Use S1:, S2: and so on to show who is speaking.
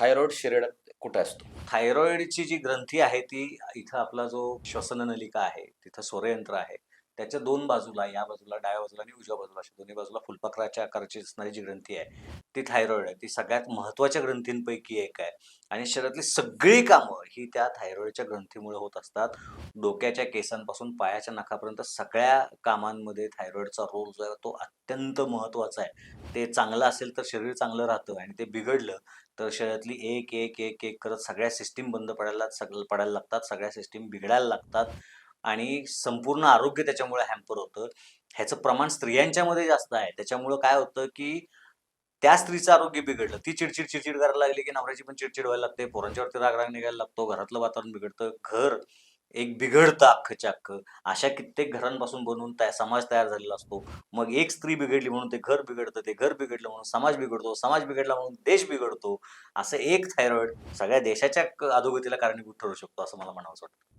S1: Thyroid शरीरात कुठे असतो?
S2: थायरॉइडची जी ग्रंथी आहे ती इथं आपला जो श्वसन नलिका आहे तिथं स्वरयंत्र आहे. त्याच्या दोन बाजूला या बाजूला डाव्या बाजूला आणि उजव्या बाजूला अशा दोन्ही बाजूला फुलपाखराच्या आकाराची असणारी जी ग्रंथी आहे ती थायरॉइड आहे. ती सगळ्यात महत्त्वाच्या ग्रंथींपैकी एक आहे. आणि शरीरातली सगळी कामं ही त्या थायरॉइडच्या ग्रंथीमुळे होत असतात. डोक्याच्या केसांपासून पायाच्या नखापर्यंत सगळ्या कामांमध्ये थायरॉइडचा रोल जो आहे तो अत्यंत महत्त्वाचा आहे. ते चांगलं असेल तर शरीर चांगलं राहतं आणि ते बिघडलं तर शरीरातली एक एक एक एक करत सगळ्या सिस्टीम बंद पडायला सगळं पडायला लागतात सगळ्या सिस्टीम बिघडायला लागतात. आणि संपूर्ण आरोग्य त्याच्यामुळे हॅम्पर होतं. ह्याचं प्रमाण स्त्रियांच्यामध्ये जास्त आहे. त्याच्यामुळं काय होतं की त्या स्त्रीचं आरोग्य बिघडलं. ती चिडचिड चिडचिड करायला लागली की नवऱ्याची पण चिडचिड व्हायला लागते. पोरांच्यावरती राग राग निघायला लागतो. घरातलं वातावरण बिघडतं. घर एक बिघडतं अख्खच्या अख्खं. अशा कित्येक घरांपासून बनवून त्या समाज तयार झालेला असतो. मग एक स्त्री बिघडली म्हणून ते घर बिघडतं ते घर बिघडलं म्हणून समाज बिघडतो समाज बिघडला म्हणून देश बिघडतो. असं एक थायरॉइड सगळ्या देशाच्या अधोगतीला कारणीभूत ठरू शकतो असं मला म्हणावं वाटतं.